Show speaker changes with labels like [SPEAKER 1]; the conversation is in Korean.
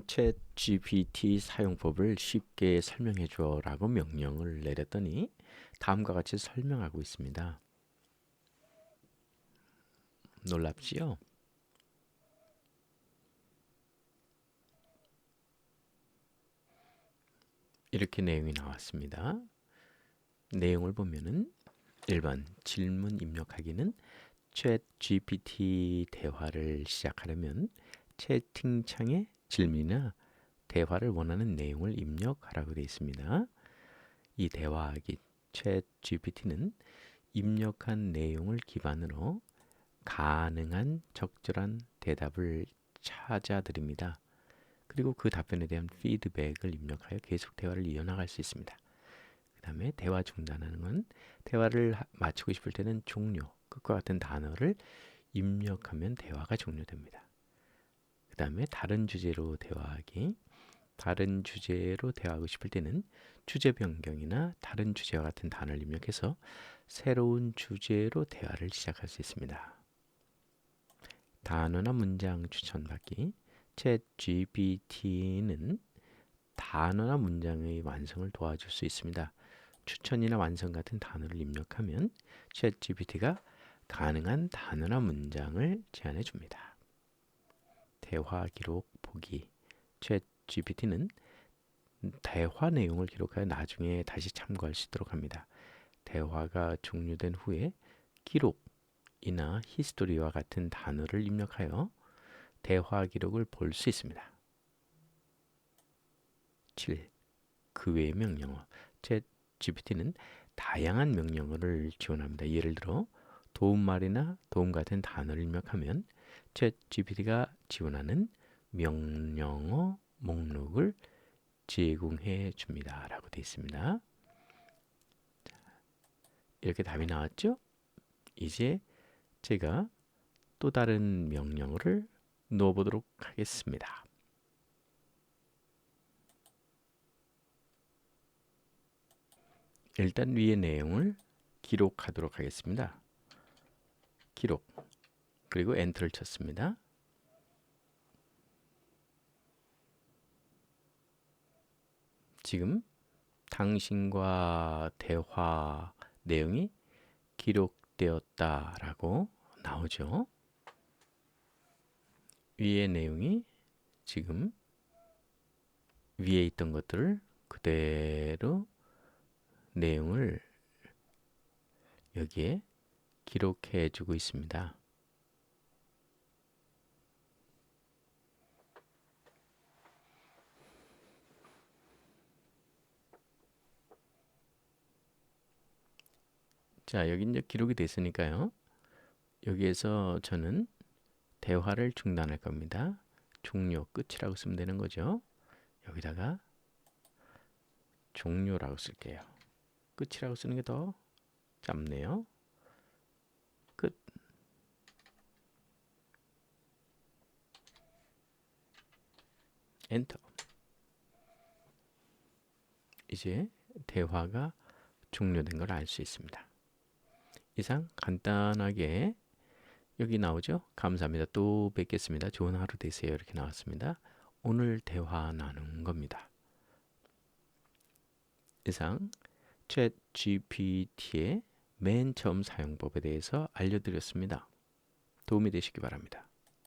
[SPEAKER 1] 챗 GPT 사용법을 쉽게 설명해 줘라고 명령을 내렸더니 다음과 같이 설명하고 있습니다. 놀랍지요? 이렇게 내용이 나왔습니다. 내용을 보면은 1번 질문 입력하기는 챗 GPT 대화를 시작하려면 채팅창에 질문이나 대화를 원하는 내용을 입력하라고 되어 있습니다. 이 대화하기 챗 GPT는 입력한 내용을 기반으로 가능한 적절한 대답을 찾아 드립니다. 그리고 그 답변에 대한 피드백을 입력하여 계속 대화를 이어나갈 수 있습니다. 그 다음에 대화 중단하는 건 대화를 마치고 싶을 때는 종료, 끝과 같은 단어를 입력하면 대화가 종료됩니다. 그 다음에 다른 주제로 대화하기 다른 주제로 대화하고 싶을 때는 주제 변경이나 다른 주제와 같은 단어를 입력해서 새로운 주제로 대화를 시작할 수 있습니다. 단어나 문장 추천받기 챗 GPT는 단어나 문장의 완성을 도와줄 수 있습니다. 추천이나 완성 같은 단어를 입력하면 챗 GPT가 가능한 단어나 문장을 제안해 줍니다. 대화 기록 보기 챗 GPT는 대화 내용을 기록하여 나중에 다시 참고할 수 있도록 합니다. 대화가 종료된 후에 기록이나 히스토리와 같은 단어를 입력하여 대화 기록을 볼 수 있습니다. 7. 그 외의 명령어. 챗 GPT는 다양한 명령어를 지원합니다. 예를 들어 도움말이나 도움 같은 단어를 입력하면 챗 GPT가 지원하는 명령어 목록을 제공해 줍니다. 라고 되어 있습니다. 이렇게 답이 나왔죠? 이제 제가 또 다른 명령어를 넣어보도록 하겠습니다. 일단 위의 내용을 기록하도록 하겠습니다. 기록 그리고 엔터를 쳤습니다. 지금 당신과 대화 내용이 기록되었다라고 나오죠. 위의 내용이 지금 위에 있던 것들을 그대로 내용을 여기에 기록해 주고 있습니다. 자, 여기 이제 기록이 됐으니까요. 여기에서 저는 대화를 중단할 겁니다. 종료, 끝이라고 쓰면 되는 거죠. 여기다가 종료라고 쓸게요. 끝이라고 쓰는 게 더 짧네요. 끝. 엔터. 이제 대화가 종료된 걸 알 수 있습니다. 이상 간단하게 여기 나오죠? 감사합니다. 또 뵙겠습니다. 좋은 하루 되세요. 이렇게 나왔습니다. 오늘 대화 나눈 겁니다. 이상 챗 GPT의 맨 처음 사용법에 대해서 알려드렸습니다. 도움이 되시기 바랍니다.